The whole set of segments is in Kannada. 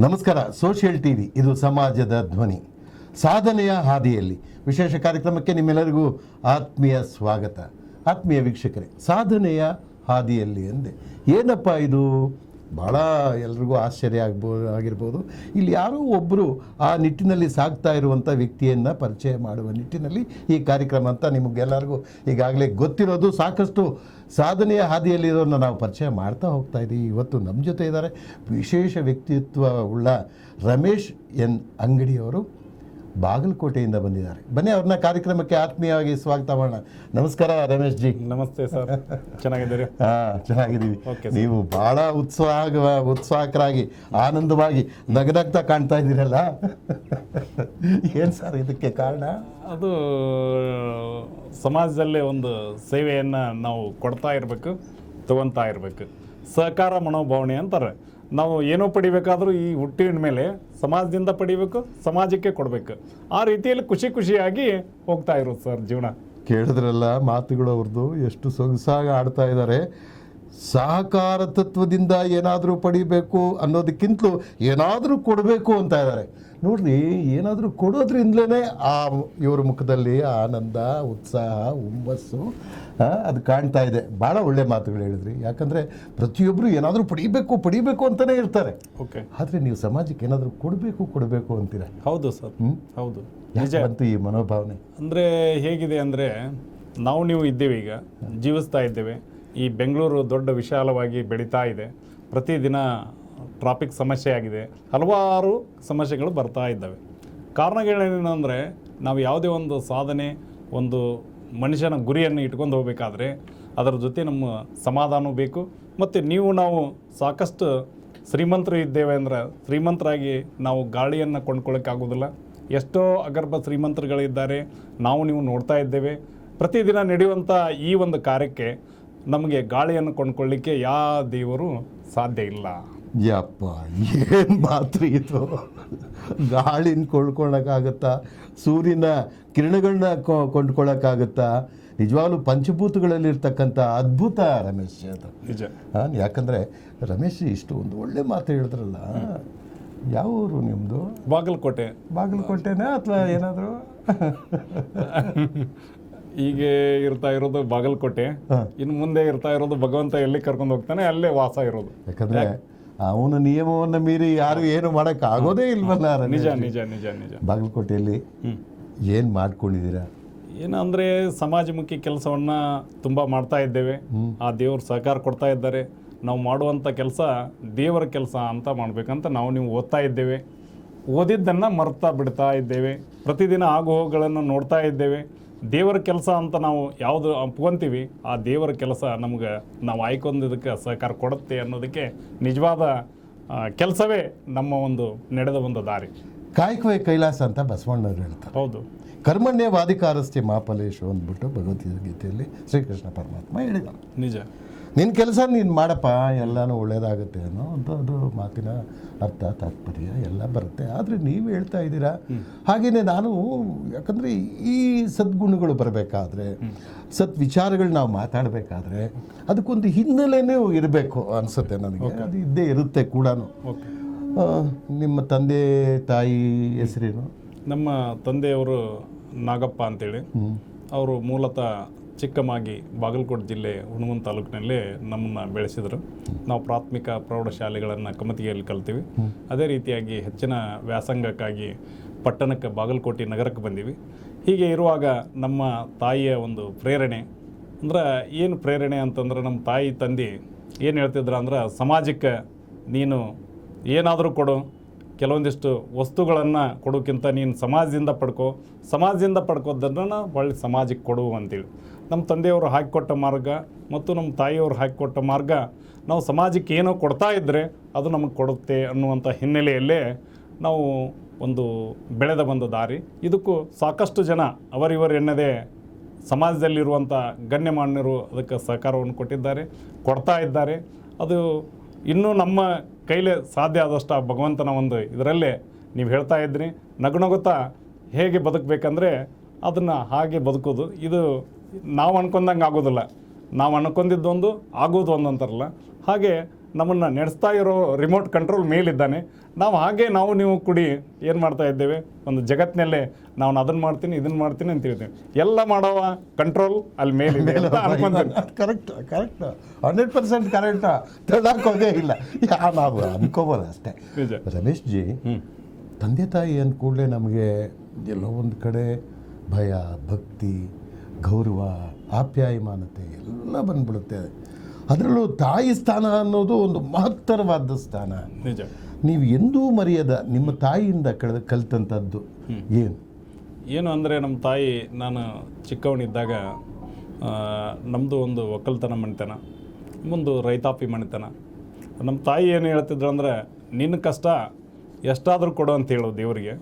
ನಮಸ್ಕಾರ, ಸೋಷಿಯಲ್ ಟಿವಿ, ಇದು ಸಮಾಜದ ಧ್ವನಿ. ಸಾಧನೆಯ ಹಾದಿಯಲ್ಲಿ ವಿಶೇಷ ಕಾರ್ಯಕ್ರಮಕ್ಕೆ ನಿಮ್ಮೆಲ್ಲರಿಗೂ ಆತ್ಮೀಯ ಸ್ವಾಗತ. ಆತ್ಮೀಯ ವೀಕ್ಷಕರೇ, ಸಾಧನೆಯ ಹಾದಿಯಲ್ಲಿ ಎಂದೆ. ಏನಪ್ಪ ಇದು? ಭಾಳ ಎಲ್ರಿಗೂ ಆಶ್ಚರ್ಯ ಆಗ್ಬೋದು ಆಗಿರ್ಬೋದು. ಇಲ್ಲಿ ಯಾರೋ ಒಬ್ಬರು ಆ ನಿಟ್ಟಿನಲ್ಲಿ ಸಾಗ್ತಾ ಇರುವಂಥ ವ್ಯಕ್ತಿಯನ್ನು ಪರಿಚಯ ಮಾಡುವ ನಿಟ್ಟಿನಲ್ಲಿ ಈ ಕಾರ್ಯಕ್ರಮ ಅಂತ ನಿಮಗೆಲ್ಲರಿಗೂ ಈಗಾಗಲೇ ಗೊತ್ತಿರೋದು. ಸಾಕಷ್ಟು ಸಾಧನೆಯ ಹಾದಿಯಲ್ಲಿರೋನ್ನ ನಾವು ಪರಿಚಯ ಮಾಡ್ತಾ ಹೋಗ್ತಾ ಇದ್ದೀವಿ ಇವತ್ತು ನಮ್ಮ ಜೊತೆ ಇದ್ದಾರೆ ವಿಶೇಷ ವ್ಯಕ್ತಿತ್ವ ಉಳ್ಳ ರಮೇಶ್ ಎನ್ ಅಂಗಡಿಯವರು. ಬಾಗಲಕೋಟೆಯಿಂದ ಬಂದಿದ್ದಾರೆ. ಬನ್ನಿ ಅವ್ರನ್ನ ಕಾರ್ಯಕ್ರಮಕ್ಕೆ ಆತ್ಮೀಯವಾಗಿ ಸ್ವಾಗತ ಮಾಡೋಣ. ನಮಸ್ಕಾರ ರಮೇಶ್ ಜಿ. ನಮಸ್ತೆ ಸರ್. ಚೆನ್ನಾಗಿದ್ದೀರಿ? ಹಾ ಚೆನ್ನಾಗಿದ್ದೀವಿ. ನೀವು ಬಹಳ ಉತ್ಸಾಹ ಉತ್ಸಾಹಕರಾಗಿ ಆನಂದವಾಗಿ ನಗನಗ್ತಾ ಕಾಣ್ತಾ ಇದ್ದೀರಲ್ಲ. ಏನು ಸರ್ ಇದಕ್ಕೆ ಕಾರಣ? ಅದು ಸಮಾಜದಲ್ಲೇ ಒಂದು ಸೇವೆಯನ್ನು ನಾವು ಕೊಡ್ತಾ ಇರಬೇಕು ತಗೊತಾ ಇರಬೇಕು. ಸಹಕಾರ ಮನೋಭಾವನೆ ಅಂತಾರೆ. ನಾವು ಏನೋ ಪಡಿಬೇಕಾದ್ರೂ ಈ ಹುಟ್ಟಿನ ಮೇಲೆ ಸಮಾಜದಿಂದ ಪಡಿಬೇಕು, ಸಮಾಜಕ್ಕೆ ಕೊಡಬೇಕು. ಆ ರೀತಿಯಲ್ಲಿ ಖುಷಿ ಖುಷಿಯಾಗಿ ಹೋಗ್ತಾ ಇರೋದು ಸರ್ ಜೀವನ. ಕೇಳಿದ್ರಲ್ಲ ಮಾತುಗಳು ಅವ್ರದ್ದು, ಎಷ್ಟು ಸೊಗಸಾಗಿ ಆಡ್ತಾ ಇದ್ದಾರೆ. ಸಹಕಾರ ತತ್ವದಿಂದ ಏನಾದರೂ ಪಡಿಬೇಕು ಅನ್ನೋದಕ್ಕಿಂತಲೂ ಏನಾದರೂ ಕೊಡಬೇಕು ಅಂತ ಇದ್ದಾರೆ ನೋಡ್ರಿ ಏನಾದರೂ ಕೊಡೋದ್ರಿಂದಲೇ ಆ ಇವ್ರ ಮುಖದಲ್ಲಿ ಆನಂದ ಉತ್ಸಾಹ ಹುಮ್ಮಸ್ಸು ಅದು ಕಾಣ್ತಾ ಇದೆ. ಭಾಳ ಒಳ್ಳೆ ಮಾತುಗಳು ಹೇಳಿದ್ರಿ. ಯಾಕಂದರೆ ಪ್ರತಿಯೊಬ್ಬರು ಏನಾದರೂ ಪಡಿಬೇಕು ಪಡಿಬೇಕು ಅಂತಲೇ ಇರ್ತಾರೆ ಓಕೆ. ಆದರೆ ನೀವು ಸಮಾಜಕ್ಕೆ ಏನಾದರೂ ಕೊಡಬೇಕು ಕೊಡಬೇಕು ಅಂತೀರಾ? ಹೌದು ಸರ್? ಹೌದು. ಯಾಕೆ ಬಂತು ಈ ಮನೋಭಾವನೆ? ಅಂದರೆ ಹೇಗಿದೆ ಅಂದರೆ ನಾವು ನೀವು ಇದ್ದೇವೆ ಈಗ ಜೀವಿಸ್ತಾ ಇದ್ದೇವೆ. ಈ ಬೆಂಗಳೂರು ದೊಡ್ಡ ವಿಶಾಲವಾಗಿ ಬೆಳೀತಾ ಇದೆ. ಪ್ರತಿದಿನ ಟ್ರಾಫಿಕ್ ಸಮಸ್ಯೆ ಆಗಿದೆ. ಹಲವಾರು ಸಮಸ್ಯೆಗಳು ಬರ್ತಾ ಇದ್ದಾವೆ. ಕಾರಣಗಳೇನೆಂದರೆ ನಾವು ಯಾವುದೇ ಒಂದು ಸಾಧನೆ, ಒಂದು ಮನುಷ್ಯನ ಗುರಿಯನ್ನು ಇಟ್ಕೊಂಡು ಹೋಗಬೇಕಾದ್ರೆ ಅದರ ಜೊತೆ ನಮ್ಮ ಸಮಾಧಾನ ಬೇಕು. ಮತ್ತು ನೀವು ನಾವು ಸಾಕಷ್ಟು ಶ್ರೀಮಂತರು ಇದ್ದೇವೆ ಅಂದ್ರೆ ಶ್ರೀಮಂತರಾಗಿ ನಾವು ಗಾಳಿಯನ್ನು ಕೊಂಡ್ಕೊಳ್ಳೋಕ್ಕಾಗೋದಿಲ್ಲ ಎಷ್ಟೋ ಅಗರ್ಭ ಶ್ರೀಮಂತರುಗಳಿದ್ದಾರೆ. ನಾವು ನೀವು ನೋಡ್ತಾ ಇದ್ದೇವೆ. ಪ್ರತಿದಿನ ನಡೆಯುವಂಥ ಈ ಒಂದು ಕಾರ್ಯಕ್ಕೆ ನಮಗೆ ಗಾಳಿಯನ್ನು ಕೊಂಡ್ಕೊಳ್ಳಿಕ್ಕೆ ಯಾವ ದೇವರು ಸಾಧ್ಯ ಇಲ್ಲ. ಯಪ್ಪ ಏನು ಮಾತ್ರ ಇದು? ಗಾಳಿನ ಕೊಂಡ್ಕೊಳಕ್ಕಾಗತ್ತಾ ಸೂರ್ಯನ ಕಿರಣಗಳನ್ನ ಕೊ- ನಿಜವಾಗ್ಲು ಪಂಚಭೂತಗಳಲ್ಲಿ ಪಂಚಭೂತಗಳಲ್ಲಿರ್ತಕ್ಕಂಥ ಅದ್ಭುತ ರಮೇಶ್ ಅದು. ನಿಜ. ಆ, ಯಾಕಂದ್ರೆ ರಮೇಶ್ ಇಷ್ಟು ಒಂದು ಒಳ್ಳೆ ಮಾತು ಹೇಳಿದ್ರಲ್ಲ? ಯಾವ ಊರು ನಿಮ್ಮದು ಬಾಗಲಕೋಟೆ. ಬಾಗಲಕೋಟೆನಾ ಅಥವಾ ಏನಾದರೂ? ಈಗ ಇರ್ತಾ ಇರೋದು ಬಾಗಲಕೋಟೆ. ಇನ್ನು ಮುಂದೆ ಇರ್ತಾ ಇರೋದು ಭಗವಂತ ಎಲ್ಲಿ ಕರ್ಕೊಂಡು ಹೋಗ್ತಾನೆ ಅಲ್ಲೇ ವಾಸ ಇರೋದು. ಯಾಕಂದ್ರೆ ಅವನ ನಿಯಮವನ್ನು ಮೀರಿ ಯಾರು ಏನು ಮಾಡಕ್ ಆಗೋದೇ ಇಲ್ವಲ್ಲ ನಿಜ ನಿಜ ನಿಜ ನಿಜ. ಬಾಗಲಕೋಟೆಯಲ್ಲಿ. ಏನು ಮಾಡ್ಕೊಂಡಿದ್ದೀರಾ? ಏನಂದ್ರೆ ಸಮಾಜಮುಖಿ ಕೆಲಸವನ್ನ ತುಂಬ ಮಾಡ್ತಾ ಇದ್ದೇವೆ. ಆ ದೇವರು ಸಹಕಾರ ಕೊಡ್ತಾ ಇದ್ದಾರೆ. ನಾವು ಮಾಡುವಂಥ ಕೆಲಸ ದೇವರ ಕೆಲಸ ಅಂತ ಮಾಡಬೇಕಂತ ನಾವು ನೀವು ಓದ್ತಾ ಇದ್ದೇವೆ. ಓದಿದ್ದನ್ನು ಮರ್ತಾ ಬಿಡ್ತಾ ಇದ್ದೇವೆ. ಪ್ರತಿದಿನ ಆಗು ಹೋಗುಗಳನ್ನು ನೋಡ್ತಾ ಇದ್ದೇವೆ. ದೇವರ ಕೆಲಸ ಅಂತ ನಾವು ಯಾವುದು ಒಪ್ಕೊಂತೀವಿ ಆ ದೇವರ ಕೆಲಸ ನಮ್ಗೆ ನಾವು ಆಯ್ಕೊಂಡಿದ್ದಕ್ಕೆ ಸಹಕಾರ ಕೊಡುತ್ತೆ ಅನ್ನೋದಕ್ಕೆ ನಿಜವಾದ ಕೆಲಸವೇ ನಮ್ಮ ಒಂದು ನಡೆದ ಒಂದು ದಾರಿ. ಕಾಯಕವೇ ಕೈಲಾಸ ಅಂತ ಬಸವಣ್ಣವ್ರು ಹೇಳ್ತಾರೆ. ಹೌದು. ಕರ್ಮಣ್ಯ ಮಾಪಲೇಶು ಅಂದ್ಬಿಟ್ಟು ಭಗವದ್ಗೀತೆಯಲ್ಲಿ ಶ್ರೀಕೃಷ್ಣ ಪರಮಾತ್ಮ ಹೇಳಿದ. ನಿಜ. ನಿನ್ನ ಕೆಲಸ ನೀನು ಮಾಡಪ್ಪ ಎಲ್ಲನೂ ಒಳ್ಳೇದಾಗುತ್ತೆ ಅನ್ನೋ ಅಂತ ಅದು ಮಾತಿನ ಅರ್ಥ ತಾತ್ಪರ್ಯ ಎಲ್ಲ ಬರುತ್ತೆ. ಆದರೆ ನೀವು ಹೇಳ್ತಾ ಇದ್ದೀರಾ? ಹಾಗೆಯೇ ನಾನು ಯಾಕಂದರೆ ಈ ಸದ್ಗುಣಗಳು ಬರಬೇಕಾದ್ರೆ ಸತ್ ವಿಚಾರಗಳು ನಾವು ಮಾತಾಡಬೇಕಾದ್ರೆ ಅದಕ್ಕೊಂದು ಹಿನ್ನೆಲೆನೂ ಇರಬೇಕು ಅನಿಸುತ್ತೆ ನನಗೆ. ಅದು ಇದ್ದೇ ಇರುತ್ತೆ ಕೂಡ ನಿಮ್ಮ ತಂದೆ ತಾಯಿ ಹೆಸರೇನು? ನಮ್ಮ ತಂದೆಯವರು ನಾಗಪ್ಪ ಅಂತೇಳಿ. ಅವರು ಮೂಲತಃ ಚಿಕ್ಕಮಾಗಿ ಬಾಗಲಕೋಟೆ ಜಿಲ್ಲೆ ಹುಣಮನ್ ತಾಲೂಕಿನಲ್ಲಿ ನಮ್ಮನ್ನು ಬೆಳೆಸಿದರು. ನಾವು ಪ್ರಾಥಮಿಕ ಪ್ರೌಢಶಾಲೆಗಳನ್ನು ಕಮತಿಗೆಯಲ್ಲಿ ಕಲ್ತೀವಿ. ಅದೇ ರೀತಿಯಾಗಿ ಹೆಚ್ಚಿನ ವ್ಯಾಸಂಗಕ್ಕಾಗಿ ಪಟ್ಟಣಕ್ಕೆ ಬಾಗಲಕೋಟೆ ನಗರಕ್ಕೆ ಬಂದೀವಿ. ಹೀಗೆ ಇರುವಾಗ ನಮ್ಮ ತಾಯಿಯ ಒಂದು ಪ್ರೇರಣೆ. ಅಂದ್ರೆ ಏನು ಪ್ರೇರಣೆ ಅಂತಂದ್ರೆ ನಮ್ಮ ತಾಯಿ ತಂದೆ ಏನು ಹೇಳ್ತಿದ್ರು ಅಂದ್ರೆ ಸಮಾಜಕ್ಕೆ ನೀನು ಏನಾದರೂ ಕೊಡು ಕೆಲವೊಂದಿಷ್ಟು ವಸ್ತುಗಳನ್ನು ಕೊಡೋಕ್ಕಿಂತ ನೀನು ಸಮಾಜದಿಂದ ಪಡ್ಕೋ. ಸಮಾಜದಿಂದ ಪಡ್ಕೋದನ್ನು ಒಳ್ಳೆ ಸಮಾಜಕ್ಕೆ ಕೊಡು ಅಂತೇಳಿ ನಮ್ಮ ತಂದೆಯವರು ಹಾಕಿಕೊಟ್ಟ ಮಾರ್ಗ ಮತ್ತು ನಮ್ಮ ತಾಯಿಯವರು ಹಾಕಿಕೊಟ್ಟ ಮಾರ್ಗ ನಾವು ಸಮಾಜಕ್ಕೆ ಏನೋ ಕೊಡ್ತಾ ಇದ್ದರೆ ಅದು ನಮಗೆ ಕೊಡುತ್ತೆ ಅನ್ನುವಂಥ ಹಿನ್ನೆಲೆಯಲ್ಲೇ ನಾವು ಒಂದು ಬೆಳೆದ ಬಂದ ದಾರಿ. ಇದಕ್ಕೂ ಸಾಕಷ್ಟು ಜನ ಅವರಿವರು ಎನ್ನದೇ ಸಮಾಜದಲ್ಲಿರುವಂಥ ಗಣ್ಯಮಾನ್ಯರು ಅದಕ್ಕೆ ಸಹಕಾರವನ್ನು ಕೊಟ್ಟಿದ್ದಾರೆ, ಕೊಡ್ತಾ ಇದ್ದಾರೆ. ಅದು ಇನ್ನೂ ನಮ್ಮ ಕೈಲೇ ಸಾಧ್ಯ ಆದಷ್ಟು ಭಗವಂತನ ಒಂದು ಇದರಲ್ಲೇ ನೀವು ಹೇಳ್ತಾ ಇದ್ರಿ. ನಗುನಗುತ್ತಾ ಹೇಗೆ ಬದುಕಬೇಕಂದ್ರೆ ಅದನ್ನು ಹಾಗೆ ಬದುಕೋದು. ಇದು ನಾವು ಅನ್ಕೊಂಡಂಗೆ ಆಗೋದಿಲ್ಲ. ನಾವು ಅನ್ಕೊಂಡಿದ್ದೊಂದು ಆಗೋದು ಒಂದು ಅಂತಾರಲ್ಲ ಹಾಗೆ ನಮ್ಮನ್ನು ನಡೆಸ್ತಾ ಇರೋ ರಿಮೋಟ್ ಕಂಟ್ರೋಲ್ ಮೇಲಿದ್ದಾನೆ. ನಾವು ಹಾಗೆ ನಾವು ನೀವು ಕುಡಿ ಏನು ಮಾಡ್ತಾ ಇದ್ದೇವೆ? ಒಂದು ಜಗತ್ತಿನಲ್ಲೇ ನಾವು ಅದನ್ನು ಮಾಡ್ತೀನಿ ಇದನ್ನು ಮಾಡ್ತೀನಿ ಅಂತ ಹೇಳ್ತೀನಿ ಎಲ್ಲ ಮಾಡೋವ ಕಂಟ್ರೋಲ್ ಅಲ್ಲಿ ಮೇಲಿದೆ correct correct hundred percent correct ಹೋಗೇ ಇಲ್ಲ. ಯಾ ನಾವು ಅನ್ಕೋಬೋದು ಅಷ್ಟೇ. ರಮೇಶ್ ಜಿ ತಂದೆ ತಾಯಿ ಅಂದ ಕೂಡಲೇ ನಮಗೆ ಎಲ್ಲೋ ಒಂದು ಕಡೆ ಭಯ ಭಕ್ತಿ ಗೌರವ ಆಪ್ಯಾಯಮಾನತೆ ಎಲ್ಲ ಬಂದ್ಬಿಡುತ್ತೆ. ಅದರಲ್ಲೂ ತಾಯಿ ಸ್ಥಾನ ಅನ್ನೋದು ಒಂದು ಮಹತ್ತರವಾದ ಸ್ಥಾನ. ನಿಜ. ನೀವು ಎಂದೂ ಮರೆಯದ ನಿಮ್ಮ ತಾಯಿಯಿಂದ ಕಳೆದ ಕಲಿತಂಥದ್ದು ಏನು? ಏನು ಅಂದರೆ ನಮ್ಮ ತಾಯಿ ನಾನು ಚಿಕ್ಕವನಿದ್ದಾಗ ನಮ್ಮದು ಒಂದು ಒಕ್ಕಲ್ತನ ಮಣಿತನ ಒಂದು ರೈತಾಪಿ ಮಣಿತನ ನಮ್ಮ ತಾಯಿ ಏನು ಹೇಳ್ತಿದ್ರು ಅಂದರೆ ನಿನ್ನ ಕಷ್ಟ ಎಷ್ಟಾದರೂ ಕೊಡು ಅಂತ ಹೇಳು ದೇವರಿಗೆ.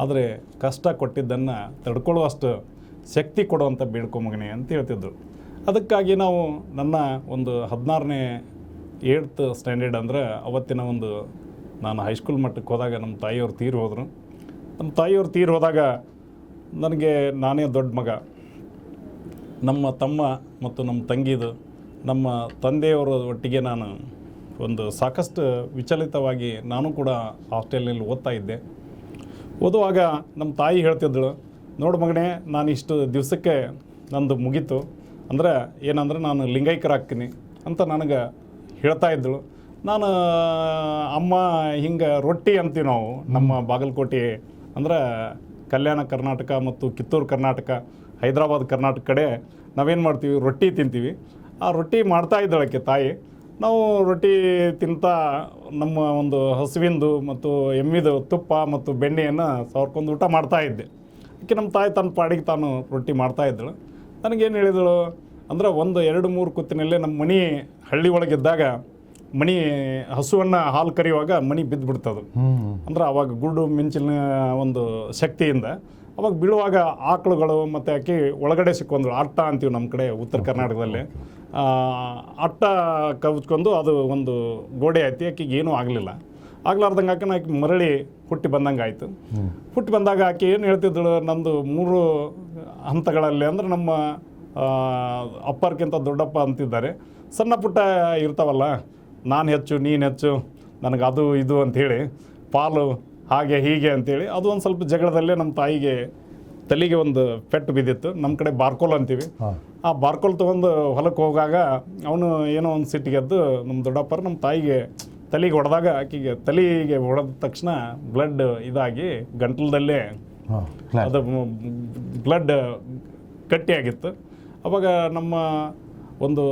ಆದರೆ ಕಷ್ಟ ಕೊಟ್ಟಿದ್ದನ್ನು ತಡ್ಕೊಳ್ಳುವಷ್ಟು ಶಕ್ತಿ ಕೊಡುವಂಥ ಅಂತ ಬೇಡ್ಕೊ ಮಗನೇ ಅಂತ ಹೇಳ್ತಿದ್ರು. ಅದಕ್ಕಾಗಿ ನಾವು ನನ್ನ ಒಂದು ಹದಿನಾರನೇ ಏಳ್ತ್ ಸ್ಟ್ಯಾಂಡರ್ಡ್ ಅಂದರೆ ಅವತ್ತಿನ ಒಂದು ನಾನು ಹೈಸ್ಕೂಲ್ ಮಟ್ಟಕ್ಕೆ ಹೋದಾಗ ನಮ್ಮ ತಾಯಿಯವ್ರು ತೀರು ಹೋದರು. ನಮ್ಮ ತಾಯಿಯವ್ರು ತೀರು ಹೋದಾಗ ನನಗೆ ನಾನೇ ದೊಡ್ಡ ಮಗ. ನಮ್ಮ ತಮ್ಮ ಮತ್ತು ನಮ್ಮ ತಂಗಿದು, ನಮ್ಮ ತಂದೆಯವರ ಒಟ್ಟಿಗೆ ನಾನು ಒಂದು ಸಾಕಷ್ಟು ವಿಚಲಿತವಾಗಿ ನಾನು ಕೂಡ ಹಾಸ್ಟೆಲ್ನಲ್ಲಿ ಓದ್ತಾ ಇದ್ದೆ. ಓದುವಾಗ ನಮ್ಮ ತಾಯಿ ಹೇಳ್ತಿದ್ದಳು, ನೋಡು ಮಗನೇ ನಾನು ಇಷ್ಟು ದಿವಸಕ್ಕೆ ನಂದು ಮುಗೀತು. ಅಂದರೆ ಏನಂದ್ರೆ ನಾನು ಲಿಂಗೈಕ್ಯರಾಗ್ತೀನಿ ಅಂತ ನನಗೆ ಹೇಳ್ತಾ ಇದ್ದಳು. ನಾನು, ಅಮ್ಮ ಹಿಂಗೆ ರೊಟ್ಟಿ ಅಂತೀವಿ ನಾವು, ನಮ್ಮ ಬಾಗಲಕೋಟೆ, ಅಂದ್ರೆ ಕಲ್ಯಾಣ ಕರ್ನಾಟಕ ಮತ್ತು ಕಿತ್ತೂರು ಕರ್ನಾಟಕ, ಹೈದರಾಬಾದ್ ಕರ್ನಾಟಕ ಕಡೆ ನಾವೇನು ಮಾಡ್ತೀವಿ, ರೊಟ್ಟಿ ತಿಂತೀವಿ. ಆ ರೊಟ್ಟಿ ಮಾಡ್ತಾ ಇದ್ದಳಕ್ಕೆ ತಾಯಿ. ನಾವು ರೊಟ್ಟಿ ತಿಂತಾ ನಮ್ಮ ಒಂದು ಹಸುವಿಂದು ಮತ್ತು ಎಮ್ಮಿದು ತುಪ್ಪ ಮತ್ತು ಬೆಣ್ಣೆಯನ್ನು ಸವರ್ಕೊಂಡು ಊಟ ಮಾಡ್ತಾ ಇದ್ದೆ. ಅದಕ್ಕೆ ನಮ್ಮ ತಾಯಿ ತನ್ನ ಪಾಡಿಗೆ ತಾನು ರೊಟ್ಟಿ ಮಾಡ್ತಾ ಇದ್ದಳು. ನನಗೇನು ಹೇಳಿದಳು? ಅಂದ್ರೆ ಒಂದು ಎರಡು ಮೂರು ಕುತ್ತಿನಲ್ಲೇ ನಮ್ಮ ಮನೆ ಹಳ್ಳಿ ಒಳಗಿದ್ದಾಗ ಮಣಿ ಹಸುವನ್ನು ಹಾಲು ಕರೆಯುವಾಗ ಮಣಿ ಬಿದ್ದು ಅದು ಅಂದ್ರೆ ಅವಾಗ ಗುಡ್ಡು ಮಿಂಚಿನ ಒಂದು ಶಕ್ತಿಯಿಂದ ಅವಾಗ ಬೀಳುವಾಗ ಆಕಳುಗಳು ಮತ್ತು ಆಕೆ ಒಳಗಡೆ ಸಿಕ್ಕೊಂದಳು ಅಟ್ಟ ಅಂತೀವಿ ನಮ್ಮ ಕಡೆ ಉತ್ತರ ಕರ್ನಾಟಕದಲ್ಲಿ. ಅಟ್ಟ ಕವಿತ್ಕೊಂಡು ಅದು ಒಂದು ಗೋಡೆ ಐತಿ ಆಕೆಗೆ ಏನೂ ಆಗಲಿಲ್ಲ. ಆಗ್ಲಾರ್ದಂಗೆ ಆಕೆ ಆಕೆ ಮರಳಿ ಹುಟ್ಟಿ ಬಂದಂಗೆ ಆಯಿತು. ಹುಟ್ಟಿ ಬಂದಾಗ ಆಕೆ ಏನು ಹೇಳ್ತಿದ್ದಳು ನಂದು ಮೂರು ಹಂತಗಳಲ್ಲಿ ಅಂದ್ರೆ ನಮ್ಮ ಅಪ್ಪರ್ಗಿಂತ ದೊಡ್ಡಪ್ಪ ಅಂತಿದ್ದಾರೆ. ಸಣ್ಣ ಪುಟ್ಟ ಇರ್ತಾವಲ್ಲ ನಾನು ಹೆಚ್ಚು ನೀನು ಹೆಚ್ಚು ನನಗೆ ಅದು ಇದು ಅಂಥೇಳಿ ಪಾಲು ಹಾಗೆ ಹೀಗೆ ಅಂತೇಳಿ ಅದು ಒಂದು ಸ್ವಲ್ಪ ಜಗಳದಲ್ಲೇ ನಮ್ಮ ತಾಯಿಗೆ ತಲೆಗೆ ಒಂದು ಪೆಟ್ಟು ಬಿದ್ದಿತ್ತು. ನಮ್ಮ ಕಡೆ ಬಾರ್ಕೋಲ್ ಅಂತೀವಿ. ಆ ಬಾರ್ಕೋಲ್ ತೊಗೊಂಡು ಹೊಲಕ್ಕೆ ಹೋಗಾಗ ಅವನು ಏನೋ ಒಂದು ಸಿಟ್ಟಿಗೆದ್ದು ನಮ್ಮ ದೊಡ್ಡಪ್ಪರು ನಮ್ಮ ತಾಯಿಗೆ ತಲೆಗೆ ಹೊಡೆದಾಗ ಆಕೆಗೆ ತಲೆಗೆ ಹೊಡೆದ ತಕ್ಷಣ ಬ್ಲಡ್ ಇದಾಗಿ ಗಂಟಲದಲ್ಲೇ ಅದು ಬ್ಲಡ್ ಗಟ್ಟಿಯಾಗಿತ್ತು. ಅವಾಗ ನಮ್ಮ ಒಂದು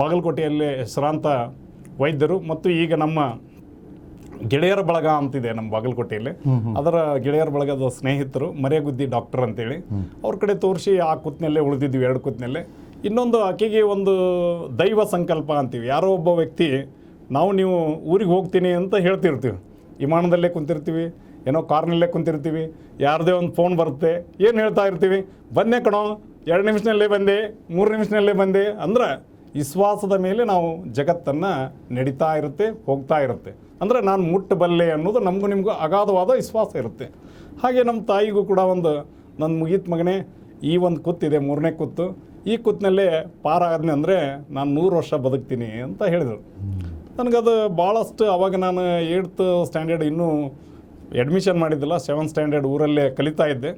ಬಾಗಲಕೋಟೆಯಲ್ಲಿ ಹೆಸರಾಂತ ವೈದ್ಯರು ಮತ್ತು ಈಗ ನಮ್ಮ ಗೆಳೆಯರ ಬಳಗ ಅಂತಿದೆ ನಮ್ಮ ಬಾಗಲಕೋಟೆಯಲ್ಲಿ. ಅದರ ಗೆಳೆಯರ ಬಳಗದ ಸ್ನೇಹಿತರು ಮರೆಗುದ್ದಿ ಡಾಕ್ಟರ್ ಅಂತೇಳಿ ಅವ್ರ ಕಡೆ ತೋರಿಸಿ ಆ ಕೂತ್ನಲ್ಲೇ ಉಳಿದಿದ್ವಿ ಎರಡು ಕೂತ್ನಲ್ಲೇ ಇನ್ನೊಂದು ಆಕೆಗೆ ಒಂದು ದೈವ ಸಂಕಲ್ಪ ಅಂತೀವಿ. ಯಾರೋ ಒಬ್ಬ ವ್ಯಕ್ತಿ ನಾವು ನೀವು ಊರಿಗೆ ಹೋಗ್ತೀನಿ ಅಂತ ಹೇಳ್ತಿರ್ತೀವಿ. ವಿಮಾನದಲ್ಲೇ ಕುಂತಿರ್ತೀವಿ, ಏನೋ ಕಾರ್ನಲ್ಲೇ ಕುಂತಿರ್ತೀವಿ, ಯಾರದೇ ಒಂದು ಫೋನ್ ಬರುತ್ತೆ, ಏನು ಹೇಳ್ತಾ ಇರ್ತೀವಿ. ಬಂದೆ ಕಣೋ, ಎರಡು ನಿಮಿಷನಲ್ಲೇ ಬಂದೆ, ಮೂರು ನಿಮಿಷನಲ್ಲೇ ಬಂದೆ ಅಂದ್ರೆ ವಿಶ್ವಾಸದ ಮೇಲೆ ನಾವು ಜಗತ್ತನ್ನು ನಡೀತಾ ಇರುತ್ತೆ, ಹೋಗ್ತಾ ಇರುತ್ತೆ. ಅಂದರೆ ನಾನು ಮುಟ್ಟಬಲ್ಲೆ ಅನ್ನೋದು ನಮಗೂ ನಿಮಗೂ ಅಗಾಧವಾದ ವಿಶ್ವಾಸ ಇರುತ್ತೆ. ಹಾಗೆ ನಮ್ಮ ತಾಯಿಗೂ ಕೂಡ ಒಂದು ನನ್ನ ಮುಗೀತ್ ಮಗನೇ, ಈ ಒಂದು ಕುತ್ತಿದೆ, ಮೂರನೇ ಕುತ್ತು. ಈ ಕುತ್ತಿನಲ್ಲೇ ಪಾರಾದ್ನೆ ಅಂದರೆ ನಾನು ನೂರು ವರ್ಷ ಬದುಕ್ತೀನಿ ಅಂತ ಹೇಳಿದರು. ನನಗದು ಭಾಳಷ್ಟು ಅವಾಗ ನಾನು ಏಯ್ತ್ ಸ್ಟ್ಯಾಂಡರ್ಡ್ ಇನ್ನೂ ಅಡ್ಮಿಷನ್ ಮಾಡಿದ್ದಿಲ್ಲ ಸೆವೆಂತ್ ಸ್ಟ್ಯಾಂಡರ್ಡ್ ಊರಲ್ಲೇ ಕಲಿತಾ ಇದ್ದೆ.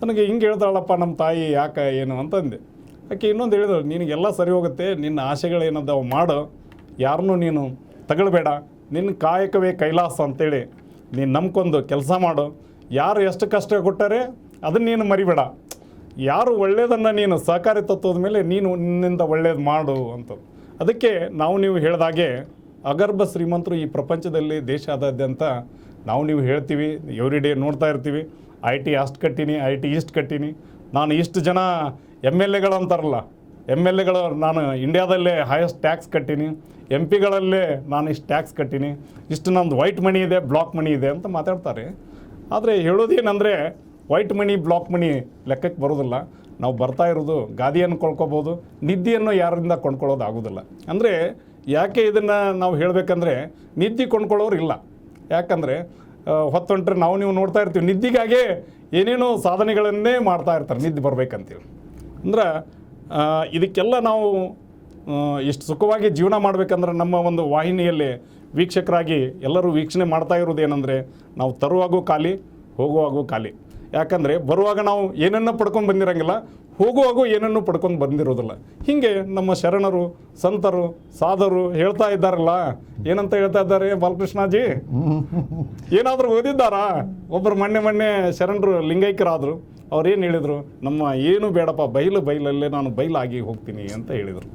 ನನಗೆ ಹಿಂಗೆ ಹೇಳ್ತಾಳಪ್ಪ ನಮ್ಮ ತಾಯಿ ಯಾಕೆ ಏನು ಅಂತಂದೆ ಆಕೆ ಇನ್ನೊಂದು ಹೇಳಿದಳು, ನಿನಗೆಲ್ಲ ಸರಿ ಹೋಗುತ್ತೆ, ನಿನ್ನ ಆಸೆಗಳೇನದಾವು ಮಾಡು. ಯಾರನ್ನೂ ನೀನು ತಗೊಳ್ಬೇಡ. ನಿನ್ನ ಕಾಯಕವೇ ಕೈಲಾಸ ಅಂತೇಳಿ ನೀನು ನಂಬ್ಕೊಂಡು ಕೆಲಸ ಮಾಡು. ಯಾರು ಎಷ್ಟು ಕಷ್ಟ ಕೊಟ್ಟರೆ ಅದನ್ನ ನೀನು ಮರಿಬೇಡ. ಯಾರು ಒಳ್ಳೆಯದನ್ನು ನೀನು ಸಹಕಾರಿ ತತ್ವದ ಮೇಲೆ ನೀನು ನಿನ್ನಿಂದ ಒಳ್ಳೇದು ಮಾಡು ಅಂತ ಅದಕ್ಕೆ ನಾವು ನೀವು ಹೇಳಿದಾಗೆ ಅಗರ್ಭ ಶ್ರೀಮಂತರು ಈ ಪ್ರಪಂಚದಲ್ಲಿ ದೇಶಾದ್ಯಂತ ನಾವು ನೀವು ಹೇಳ್ತೀವಿ ಎವ್ರಿ ಡೇ ನೋಡ್ತಾ ಇರ್ತೀವಿ. ಐ ಟಿ ಅಷ್ಟು ಕಟ್ಟೀನಿ ಐ ಟಿ ಇಷ್ಟು ಕಟ್ಟೀನಿ. ನಾನು ಇಷ್ಟು ಜನ ಎಂ ಎಲ್ ಎಗಳು ಅಂತಾರಲ್ಲ ಎಂ ಎಲ್ ಎಗಳು ನಾನು ಇಂಡಿಯಾದಲ್ಲೇ ಹೈಯೆಸ್ಟ್ ಟ್ಯಾಕ್ಸ್ ಕಟ್ಟೀನಿ. ಎಂ ಪಿಗಳಲ್ಲೇ ನಾನು ಇಷ್ಟು ಟ್ಯಾಕ್ಸ್ ಕಟ್ಟೀನಿ. ಇಷ್ಟು ನಂದು ವೈಟ್ ಮನಿ ಇದೆ ಬ್ಲಾಕ್ ಮನಿ ಇದೆ ಅಂತ ಮಾತಾಡ್ತಾರೆ. ಆದರೆ ಹೇಳೋದೇನಂದರೆ ವೈಟ್ ಮನಿ ಬ್ಲಾಕ್ ಮನಿ ಲೆಕ್ಕಕ್ಕೆ ಬರೋದಿಲ್ಲ. ನಾವು ಬರ್ತಾ ಇರೋದು, ಗಾದಿಯನ್ನು ಕೊಳ್ಕೊಬೋದು ನಿದ್ದೆಯನ್ನು ಯಾರಿಂದ ಕೊಂಡ್ಕೊಳ್ಳೋದಾಗೋದಿಲ್ಲ. ಅಂದರೆ ಯಾಕೆ ಇದನ್ನು ನಾವು ಹೇಳಬೇಕಂದ್ರೆ ನಿದ್ದೆ ಕೊಂಡ್ಕೊಳ್ಳೋರು ಇಲ್ಲ. ಯಾಕಂದರೆ ಹೊತ್ತೊಂಟ್ರೆ ನಾವು ನೀವು ನೋಡ್ತಾ ಇರ್ತೀವಿ, ನಿದ್ದೆಗಾಗೆ ಏನೇನೋ ಸಾಧನೆಗಳನ್ನೇ ಮಾಡ್ತಾ ಇರ್ತಾರೆ, ನಿದ್ದೆ ಬರ್ಬೇಕಂತೇಳಿ ಅಂದ್ರೆ ಇದಕ್ಕೆಲ್ಲ ನಾವು ಎಷ್ಟು ಸುಖವಾಗಿ ಜೀವನ ಮಾಡಬೇಕಂದ್ರೆ ನಮ್ಮ ಒಂದು ವಾಹಿನಿಯಲ್ಲಿ ವೀಕ್ಷಕರಾಗಿ ಎಲ್ಲರೂ ವೀಕ್ಷಣೆ ಮಾಡ್ತಾ ಇರೋದು ಏನಂದರೆ, ನಾವು ತರುವಾಗೂ ಖಾಲಿ, ಹೋಗುವಾಗೂ ಖಾಲಿ. ಯಾಕಂದರೆ, ಬರುವಾಗ ನಾವು ಏನನ್ನ ಪಡ್ಕೊಂಡು ಬಂದಿರಂಗಿಲ್ಲ ಹೋಗುವಾಗೂ ಏನನ್ನು ಪಡ್ಕೊಂಡು ಬಂದಿರೋದಿಲ್ಲ. ಹೀಗೆ ನಮ್ಮ ಶರಣರು, ಸಂತರು, ಸಾಧರು ಹೇಳ್ತಾ ಇದ್ದಾರಲ್ಲ, ಏನಂತ ಹೇಳ್ತಾ ಇದ್ದಾರೆ ಬಾಲಕೃಷ್ಣಾಜಿ? ಏನಾದರೂ ಓದಿದ್ದಾರಾ? ಒಬ್ಬರು ಮೊನ್ನೆ ಮೊನ್ನೆ ಶರಣರು ಲಿಂಗೈಕ್ಯರಾದರು. ಅವ್ರು ಏನು ಹೇಳಿದರು? ನಮ್ಮ ಏನು ಬೇಡಪ್ಪ, ಬೈಲು ಬೈಲಲ್ಲೇ ನಾನು ಬೈಲಾಗಿ ಹೋಗ್ತೀನಿ ಅಂತ ಹೇಳಿದರು.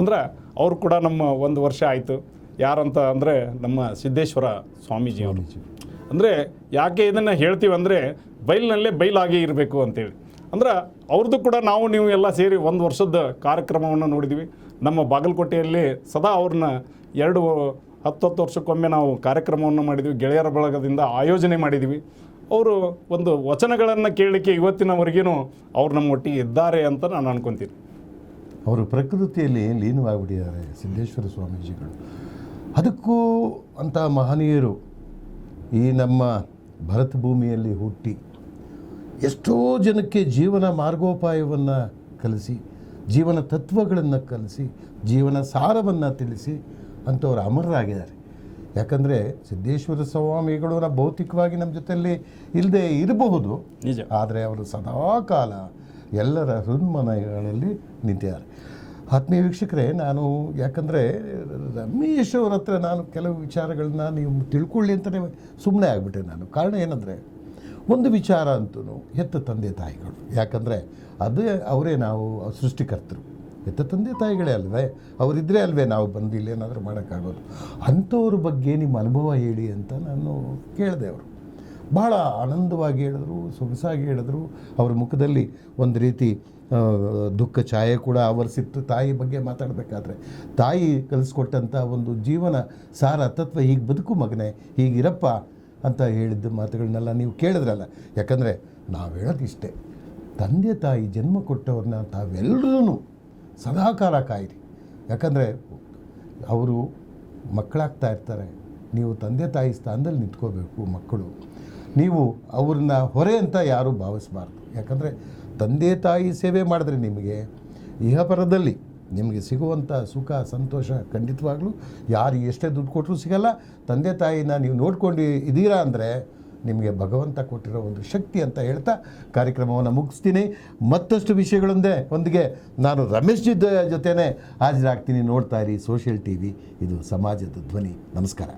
ಅಂದ್ರೆ ಅವ್ರು ಕೂಡ ನಮ್ಮ ಒಂದು ವರ್ಷ ಆಯಿತು. ಯಾರಂತ ಅಂದರೆ ನಮ್ಮ ಸಿದ್ದೇಶ್ವರ ಸ್ವಾಮೀಜಿ ಅವರು ಅಂದರೆ ಯಾಕೆ ಇದನ್ನು ಹೇಳ್ತೀವಿ ಅಂದರೆ ಬೈಲ್ನಲ್ಲೇ ಬೈಲಾಗಿ ಇರಬೇಕು ಅಂತೇಳಿ. ಅಂದ್ರೆ ಅವ್ರದ್ದು ಕೂಡ ನಾವು ನೀವು ಎಲ್ಲ ಸೇರಿ ಒಂದು ವರ್ಷದ ಕಾರ್ಯಕ್ರಮವನ್ನು ನೋಡಿದ್ವಿ. ನಮ್ಮ ಬಾಗಲಕೋಟೆಯಲ್ಲಿ ಸದಾ ಅವ್ರನ್ನ ಎರಡು ಹತ್ತತ್ತು ಹತ್ತು ವರ್ಷಕ್ಕೊಮ್ಮೆ ನಾವು ಕಾರ್ಯಕ್ರಮವನ್ನು ಮಾಡಿದ್ವಿ. ಗೆಳೆಯರ ಬಳಗದಿಂದ ಆಯೋಜನೆ ಮಾಡಿದ್ವಿ. ಅವರು ಒಂದು ವಚನಗಳನ್ನು ಕೇಳಲಿಕ್ಕೆ ಇವತ್ತಿನವರೆಗೂ ಅವ್ರು ನಮ್ಮ ಒಟ್ಟಿಗೆ ಇದ್ದಾರೆ ಅಂತ ನಾನು ಅನ್ಕೊತೀನಿ. ಅವರು ಪ್ರಕೃತಿಯಲ್ಲಿ ಲೀನವಾಗಿಬಿಟ್ಟಿದ್ದಾರೆ ಸಿದ್ದೇಶ್ವರ ಸ್ವಾಮೀಜಿಗಳು. ಅದಕ್ಕೂ ಅಂತ ಮಹನೀಯರು ಈ ನಮ್ಮ ಭರತ್ ಭೂಮಿಯಲ್ಲಿ ಹುಟ್ಟಿ ಎಷ್ಟೋ ಜನಕ್ಕೆ ಜೀವನ ಮಾರ್ಗೋಪಾಯವನ್ನು ಕಲಿಸಿ ಜೀವನ ತತ್ವಗಳನ್ನು ಕಲಿಸಿ ಜೀವನ ಸಾರವನ್ನು ತಿಳಿಸಿ ಅಂಥವ್ರು ಅಮರರಾಗಿದ್ದಾರೆ. ಯಾಕಂದರೆ ಸಿದ್ದೇಶ್ವರ ಸ್ವಾಮಿಗಳು ನಾವು ಭೌತಿಕವಾಗಿ ನಮ್ಮ ಜೊತೆಯಲ್ಲಿ ಇಲ್ಲದೆ ಇರಬಹುದು. ನಿಜ. ಆದರೆ ಅವರು ಸದಾ ಕಾಲ ಎಲ್ಲರ ಹೃನ್ಮನಗಳಲ್ಲಿ ನಿಂತಿದ್ದಾರೆ. ಆತ್ಮೀಯ ವೀಕ್ಷಕರೇ ನಾನು ಯಾಕಂದರೆ ರಮೇಶ್ ಅವ್ರ ಹತ್ರ ನಾನು ಕೆಲವು ವಿಚಾರಗಳನ್ನ ನೀವು ತಿಳ್ಕೊಳ್ಳಿ ಅಂತಲೇ ಸುಮ್ಮನೆ ಆಗಿಬಿಟ್ಟೆ ನಾನು. ಕಾರಣ ಏನಂದರೆ ಒಂದು ವಿಚಾರ ಅಂತೂ ಹೆತ್ತ ತಂದೆ ತಾಯಿಗಳು. ಯಾಕಂದರೆ ಅದೇ ಅವರೇ ನಾವು ಸೃಷ್ಟಿಕರ್ತರು. ಹೆತ್ತ ತಂದೆ ತಾಯಿಗಳೇ ಅಲ್ವೇ? ಅವರಿದ್ದರೆ ಅಲ್ವೇ ನಾವು ಬಂದು ಇಲ್ಲೇನಾದರೂ ಮಾಡೋಕ್ಕಾಗೋದು. ಅಂಥವ್ರ ಬಗ್ಗೆ ನಿಮ್ಮ ಅನುಭವ ಹೇಳಿ ಅಂತ ನಾನು ಕೇಳಿದೆ ಅವರು. ಭಾಳ ಆನಂದವಾಗಿ ಹೇಳಿದ್ರು, ಸೊಗಸಾಗಿ ಹೇಳಿದ್ರು. ಅವ್ರ ಮುಖದಲ್ಲಿ ಒಂದು ರೀತಿ ದುಃಖ, ಛಾಯೆ ಕೂಡ ಆವರಿಸಿತ್ತು. ತಾಯಿ ಬಗ್ಗೆ ಮಾತಾಡಬೇಕಾದ್ರೆ, ತಾಯಿ ಕಲಿಸ್ಕೊಟ್ಟಂಥ ಒಂದು ಜೀವನ ಸಾರ ತತ್ವ, ಹೀಗೆ ಬದುಕು ಮಗನೇ, ಹೀಗಿರಪ್ಪ. ಅಂತ ಹೇಳಿದ್ದ ಮಾತುಗಳನ್ನೆಲ್ಲ ನೀವು ಕೇಳಿದ್ರಲ್ಲ. ಯಾಕಂದರೆ ನಾವು ಹೇಳೋದು ಇಷ್ಟೇ. ತಂದೆ ತಾಯಿ ಜನ್ಮ ಕೊಟ್ಟವ್ರನ್ನ ತಾವೆಲ್ಲರೂ ಸದಾಕಾಲ ಕಾಯಿರಿ. ಯಾಕಂದರೆ ಅವರು ಮಕ್ಕಳಾಗ್ತಾ ಇರ್ತಾರೆ. ನೀವು ತಂದೆ ತಾಯಿ ಸ್ಥಾನದಲ್ಲಿ ನಿಂತ್ಕೋಬೇಕು ಮಕ್ಕಳು. ನೀವು ಅವ್ರನ್ನ ಹೊರೆ ಅಂತ ಯಾರೂ ಭಾವಿಸಬಾರ್ದು. ಯಾಕಂದರೆ ತಂದೆ ತಾಯಿ ಸೇವೆ ಮಾಡಿದ್ರೆ ನಿಮಗೆ ಇಹಪರದಲ್ಲಿ ನಿಮಗೆ ಸಿಗುವಂಥ ಸುಖ, ಸಂತೋಷ ಖಂಡಿತವಾಗ್ಲೂ ಯಾರು ಎಷ್ಟೇ ದುಡ್ಡು ಕೊಟ್ಟರೂ ಸಿಗಲ್ಲ. ತಂದೆ, ತಾಯಿನ ನೀವು ನೋಡ್ಕೊಂಡು ಇದ್ದೀರಾ ಅಂದರೆ ನಿಮಗೆ ಭಗವಂತ ಕೊಟ್ಟಿರೋ ಒಂದು ಶಕ್ತಿ ಅಂತ ಹೇಳ್ತಾ ಕಾರ್ಯಕ್ರಮವನ್ನು ಮುಗಿಸ್ತೀನಿ. ಮತ್ತಷ್ಟು ವಿಷಯಗಳೊಂದೇ ಒಂದಿಗೆ ನಾನು ರಮೇಶ್ ಜಿದ್ದ ಜೊತೆನೇ ಹಾಜರಾಗ್ತೀನಿ. ನೋಡ್ತಾ ಇರಿ ಸೋಷಿಯಲ್ ಟಿ ವಿ ಇದು ಸಮಾಜದ ಧ್ವನಿ. ನಮಸ್ಕಾರ.